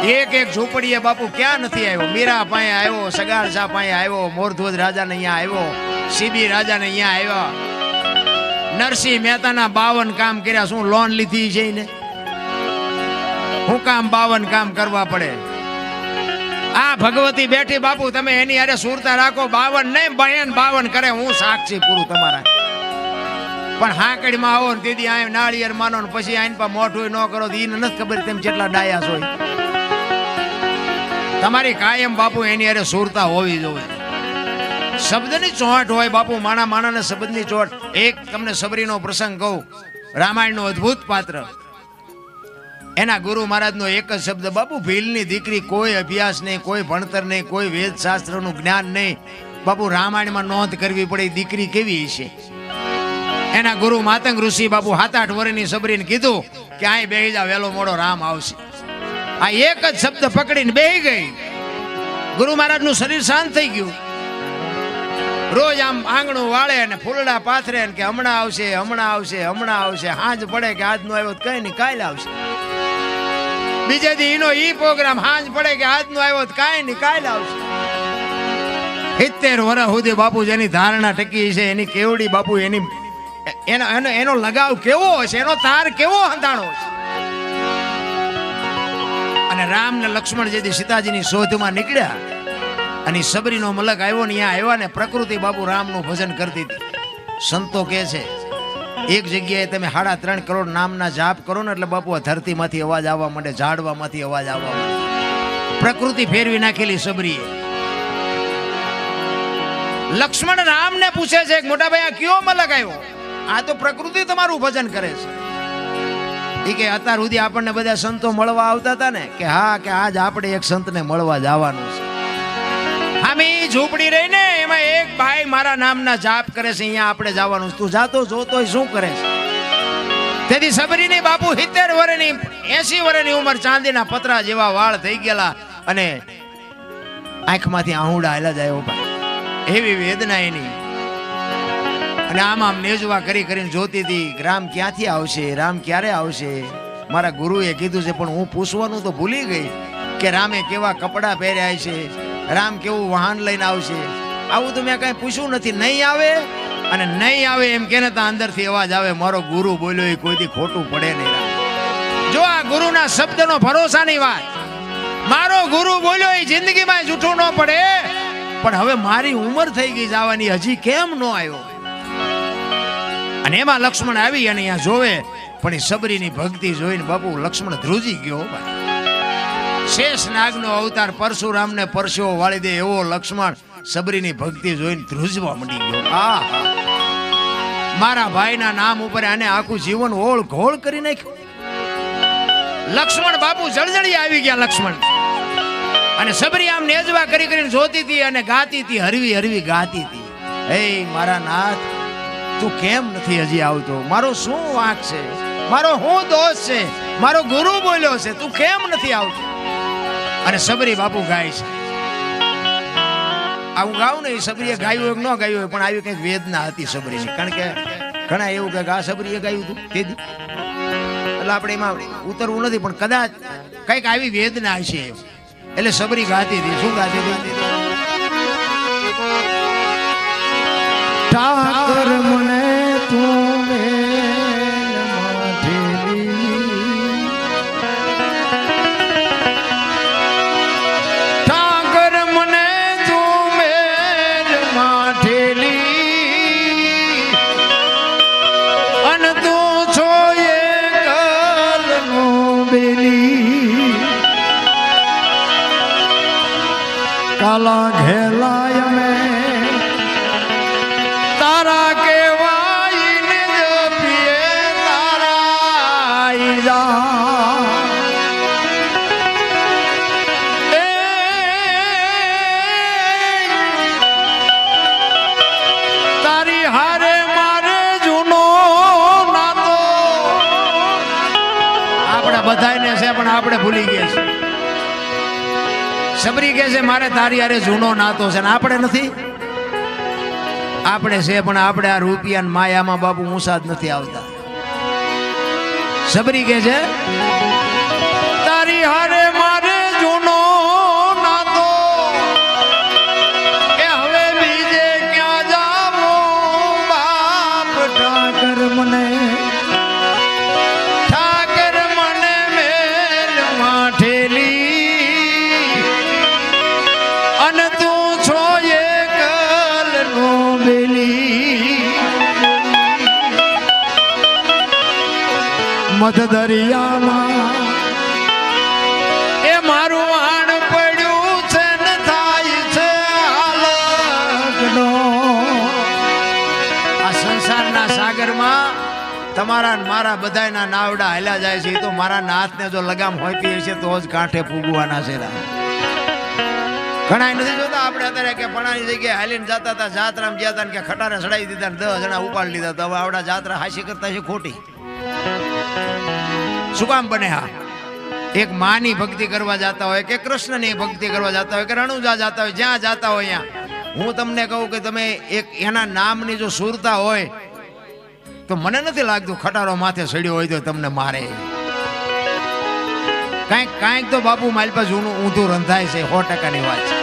એક એક ઝૂંપડીએ બાપુ ક્યાં નથી આવ્યો? મીરા પાસે આવ્યો સગાર શાહ પાસે આવ્યો મોરધ્વજ રાજાને અહીંયા આવ્યો, સીબી રાજાને અહીંયા આવ્યા. નરસિંહ મહેતાના બાવન કામ કર્યા, શું લોન લીધી છે એને? હું કામ બાવન કામ કરવા પડે? આ ભગવતી બેઠી બાપુ, તમે એની હારે સુરતા રાખો, બાવન નહીં, બહેન બાવન કરે, હું સાક્ષી પૂરું તમારા. પણ હાંકડીમાં આવો ને દીદી આ નાળિયેર માનો ને પછી આઈન પર મોઢું ન કરો, તો એને નથી ખબર તેમ જેટલા ડાયા ઈ. તમારી કાયમ બાપુ એની અરે સુરતા હોવી જોઈએ. શબ્દની ચોહટ હોય બાપુ, માણા માણાને શબ્દની ચોંટ. એક તમને સબરીનો પ્રસંગ કહું. રામાયણનો અદ્ભુત પાત્ર. એના ગુરુ મહારાજનો એક જ શબ્દ, બાપુ, ભીલની દીકરી કોઈ અભ્યાસ નહીં, કોઈ ભણતર નહીં, કોઈ વેદ શાસ્ત્રનું જ્ઞાન નહીં. બાપુ, રામાયણમાં નોંધ કરવી પડે દીકરી કેવી છે એના ગુરુ માતંગ ઋષિ બાપુ સાત આઠ વર્ષની સબરીને કીધું કે અહીં બેહી જા વેલો મોડો રામ આવશે. આ એક જ શબ્દ પકડીને બેહી ગઈ. ગુરુ મહારાજનું શરીર શાંત થઈ ગયું. રોજ આમ આંગણું વાળે ને ફૂલડા પાથરે ને કે હમણાં આવશે હમણાં આવશે હમણાં આવશે, હાંજ પડે કે આજનો આવ્યો કઈ નહીં, કાલે આવશે. બીજે દી એનો ઈ પ્રોગ્રામ હાંજ પડે કે આજનો આવ્યો કાંઈ નહીં, કાલે આવશે. સિત્તેર વર્ષ સુધી બાપુ જેની ધારણા ટકી છે, એની કેવડી બાપુ એની, એનો એનો લગાવ કેવો હશે, એનો તાર કેવો હંધાણો હશે? અને રામ ને લક્ષ્મણ જેથી સીતાજીની શોધમાં નીકળ્યા. અને સબરીનો મલક આવ્યો ને ત્યાં આવ્યા ને પ્રકૃતિ બાપુ રામનું ભજન કરતી હતી. સંતો કહે છે, એક જગ્યાએ તમે સાડા ત્રણ કરોડ નામના જાપ કરો ને એટલે બાપુ ધરતીમાંથી અવાજ આવવા માંડે, ઝાડવામાંથી અવાજ આવવા માંડે. પ્રકૃતિ ફેરવી નાખેલી સબરીએ. લક્ષ્મણ રામને પૂછે છે મોટા ભાઈ, આ કયો મલક આવ્યો? આ તો પ્રકૃતિ તમારું ભજન કરે છે. ઈ કે અત્યાર સુધી આપણને બધા સંતો મળવા આવતા હતા ને, કે હા, કે આજ આપણે એક સંતને મળવા જવાનું છે. અમે ઝૂંપડી રહી ને એમાં એક ભાઈ મારા નામના જાપ કરે છે, અહીંયા આપણે જવાનું. તું જાતો જોતો શું કરે છે? તેથી સબરીની બાપુ સિત્તેર વર્ષની એસી વર્ષની ઉંમર ચાંદીના પતરા જેવા વાળ થઈ ગયેલા અને આંખમાંથી આહુડા આવેલા જાય એવી વેદના એની. અને આમ આમ નેજવા કરી કરીને જોતી હતી રામ ક્યાંથી આવશે, રામ ક્યારે આવશે? મારા ગુરુએ કીધું છે, પણ હું પૂછવાનું તો ભૂલી ગઈ કે રામે કેવા કપડાં પહેર્યા છે, રામ કેવું વાહન લઈને આવશે? આવું તો મેં કાંઈ પૂછ્યું નથી. નહીં આવે? અને નહીં આવે એમ કે ને ત્યાં અંદરથી અવાજ આવે, મારો ગુરુ બોલ્યો, એ કોઈથી ખોટું પડે નહીં જો આ ગુરુના શબ્દનો ભરોસાની વાત. મારો ગુરુ બોલ્યો, એ જિંદગીમાં જૂઠું ન પડે. પણ હવે મારી ઉંમર થઈ ગઈ, જવાની હજી કેમ ન આવ્યો? અને એમાં લક્ષ્મણ આવી અને અહીંયા જોવે, પણ એ સબરીની ભક્તિ જોઈને બાપુ લક્ષ્મણ ધ્રુજી ગયો શેષ નાગનો અવતાર પરશુરામને પરસેવો વાળી દે એવો લક્ષ્મણ સબરીની ભક્તિ જોઈને ધ્રુજવા મળી ગયો. આ મારા ભાઈના નામ ઉપર આને આખું જીવન ઓળ ઘોળ કરી નાખ્યું. લક્ષ્મણ બાપુ જળજળી આવી ગયા લક્ષ્મણ. અને સબરી આમ નેજવા કરી કરીને જોતી હતી અને ગાતી હતી, હરવી હરવી ગાતી હતી. હે મારા નાથ તું કેમ નથી હજી આવતો? મારો શું વાંક છે? મારો શું દોષ છે? મારો ગુરુ બોલ્યો છે, તું કેમ નથી આવતો? અને સબરી બાપુ ગાય છે. આવું ગાવું ને સબરીએ ગાયું હોય ન ગાયું હોય, પણ આવી કંઈક વેદના હતી સબરીની. કારણ કે ઘણા એવું કે આ સબરીએ ગાયું હતું તે એટલે આપણે એમાં ઉતરવું નથી, પણ કદાચ કંઈક આવી વેદના હશે. એટલે સબરી ગાતી હતી. શું ગાતી હતી? ઠાકર મને તું ઠાકર મને તું બેન માથેલી અન તું છો એ કાલનું બેલી. કાલા ઘેલાય બધાને છે, પણ આપણે ભૂલી ગયા છે સબરી કહે છે, મારે તારી હારે જૂનો નાતો છે ને આપણે નથી? આપણે છે, પણ આપણે આ રૂપિયા માયામાં બાપુ ઊંસા જ નથી આવતા. સબરી કહે છે, તારી હારે મધ દરિયામાં. એ મારું વાણ પડ્યું છે, ને થાય છે આ સંસારના સાગરમાં તમારા મારા બધાના નાવડા હાલ્યા જાય છે તો મારા નાથને જો લગામ હોપી હશે તો જ કાંઠે પૂગવાના છે. ઘણા નથી જોતા આપણે અત્યારે કે પણાની જગ્યાએ હાલીને જતા હતા, જાત્રામાં ગયા હતા કે ખટારે ચડાવી દીધા દસ જણા ઉપાડી લીધા તો હવે આવડા જાત્રા હાસી કરતા છે ખોટી. શું કામ બને હા. એક માની ભક્તિ કરવા જતા હોય કે કૃષ્ણની ભક્તિ કરવા જતા હોય કે રણુજા જતા હોય, જ્યાં જતા હોય ત્યાં. હું તમને કહું કે તમે એક એના નામની જો સુરતા હોય, તો મને નથી લાગતું ખટારો માથે સડ્યો હોય તો તમને મારે. કાંઈક કાંઈક તો બાપુ મારી પાસે જૂનું ઊંધું રંધાય છે, સો ટકાની વાત છે.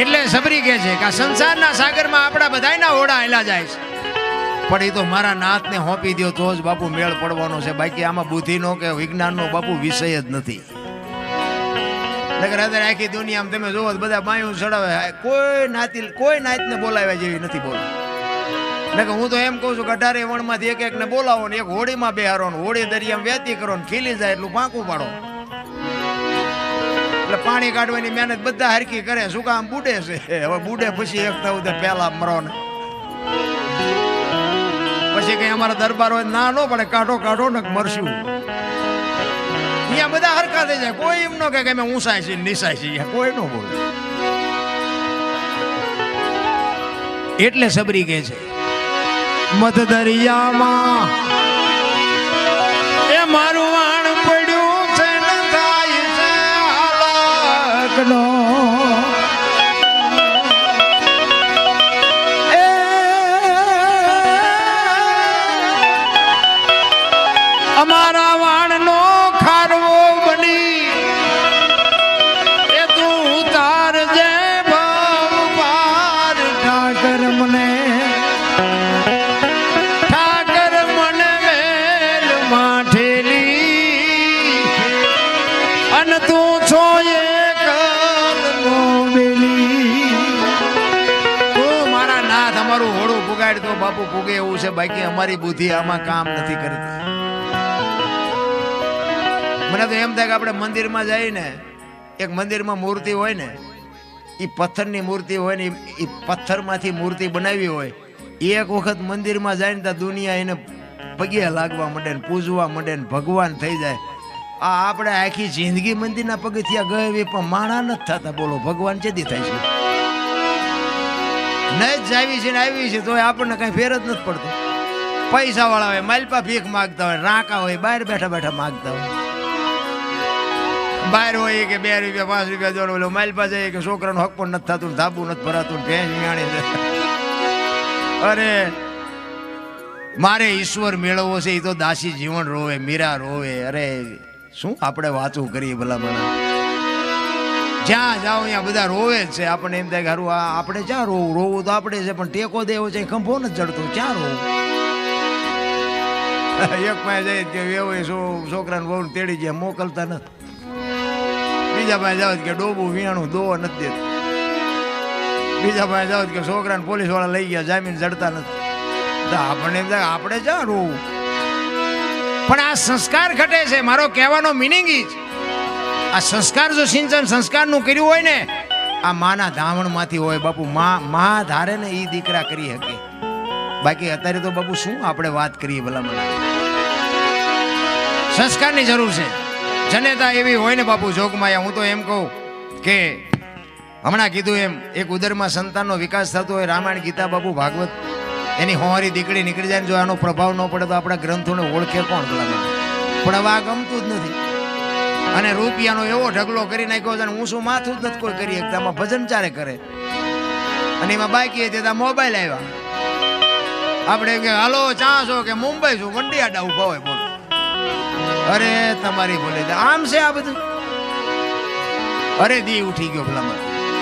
એટલે સબરી કહે છે કે આ સંસારના સાગરમાં આપણા બધાયના ઓળા હેલા જાય છે. પણ એ તો મારા નાથને હોંપી દો તો જ બાપુ મેળ પડવાનો છે. બાકી આમાં બુદ્ધિનો કે વિજ્ઞાનનો બાપુ વિષય જ નથી. અત્યારે આખી દુનિયામાં તમે જોવો બધા બાયું ચડાવે. કોઈ નાતી, કોઈ નાતને બોલાવ્યા જેવી નથી બોલ. એટલે હું તો એમ કહું છું કે અઢારે વણમાંથી એક એકને બોલાવો ને એક હોળીમાં બેહારો ને હોળી દરિયામાં વેતી કરો ને ખીલી જાય એટલું પાંકું પાડો એટલે પાણી કાઢવાની મહેનત બધા હરકી કરે, શું કામ બુડે છે? હવે બુડે પછી એક થવું તો પહેલા મરો ને પછી કઈ અમારા દરબાર હોય ના નો પડે, કાઢો કાઢો ને મરશું. અહીંયા બધા હરખા થઈ જાય. કોઈ એમ ન કહે કે અમે ઊંસાય છીએ નિસાય છીએ. કોઈ ન બોલે. એટલે સબરી કહે છે મધ દરિયામાં તું તમારું હોડું પુગાડ તો બાપુ પુગે એવું છે, બાકી અમારી બુદ્ધિ આમાં કામ નથી કરતી. મને તો એમ થાય કે આપણે મંદિરમાં જઈએ ને, એક મંદિરમાં મૂર્તિ હોય ને એ પથ્થરની મૂર્તિ હોય ને એ પથ્થરમાંથી મૂર્તિ બનાવી હોય, એક વખત મંદિરમાં જાય ને ત્યાં દુનિયા એને પગે લાગવા માંડે ને, પૂજવા માંડે ને, ભગવાન થઈ જાય. આ આપણે આખી જિંદગી મંદિરના પગથિયા ગયે પણ માણા નથી થતા, બોલો, ભગવાન જેથી થાય છે? ન જ આવી છે ને આવી છે તો આપણને કઈ ફેર જ નથી પડતો. પૈસા વાળા હોય, માલપા ભીખ માગતા હોય, રાકા હોય, બહાર બેઠા બેઠા માગતા હોય. બહાર હોય કે બે રૂપિયા, પાંચ રૂપિયા જોડો ઓલો માલપા જાય કે છોકરાનો હક પણ નથી થતું, ધાબુ નથી ભરાતું, ભેંસ વિયાણી અરે, મારે ઈશ્વર મેળવવો છે એ તો દાસી જીવન રોવે, મીરા રોવે. અરે, શું આપણે વાતું કરીએ ભલા મને જ્યાં જાઓ ત્યાં બધા રોવે જ છે. આપણને એમ થાય કે આ આપણે ક્યાં રોવું? રોવું તો આપણે છે, પણ ટેકો દેવો છે, ખંભો નથી ચડતો. ક્યાં રોવું? એક પાસે જાય કે એવો છોકરાને બહુ તેડી ગયા, મોકલતા નથી. બીજા પાસે જાવ કે ડોબું વિયાણું દોવા નથી દેતું. બીજા પાસે જાવ કે છોકરાને પોલીસવાળા લઈ ગયા, જામીન જડતા નથી. તો આપણને એમ થાય આપણે ક્યાં રોવું? પણ આ સંસ્કાર ઘટે છે. મારો કહેવાનો મિનિંગ ઈ જ. આ સંસ્કાર જો સિંચન સંસ્કારનું કર્યું હોય ને, આ માના ધાવણમાંથી હોય બાપુ, મા મા ધારે ને એ દીકરા કરી શકે બાકી અત્યારે તો બાપુ શું આપણે વાત કરીએ ભલા મને સંસ્કારની જરૂર છે. જનેતા એવી હોય ને બાપુ, જોગમાયા, હું તો એમ કહું કે હમણાં કીધું એમ, એક ઉદરમાં સંતાનનો વિકાસ થતો હોય, રામાયણ ગીતા બાપુ ભાગવત, એની હોવારી દીકરી નીકળી જાય જો આનો પ્રભાવ ન પડે તો આપણા ગ્રંથોને ઓળખે કોણ ભલા પણ હવે આ ગમતું જ નથી. અને રૂપિયાનો એવો ઢગલો કરી નાખ્યો છે હું શું માથું જ નથી કોઈ કરી શકતા. આમાં ભજન ચારે કરે. અને એમાં બાકી હતી મોબાઈલ આવ્યા. આપણે કે, હાલો, ચા છો કે મુંબઈ છું? વંડી આડા ઊભા હોય બોલો. અરે, તમારી બોલે આમ છે આ બધું? અરે, દી ઉઠી ગયો ભલામાં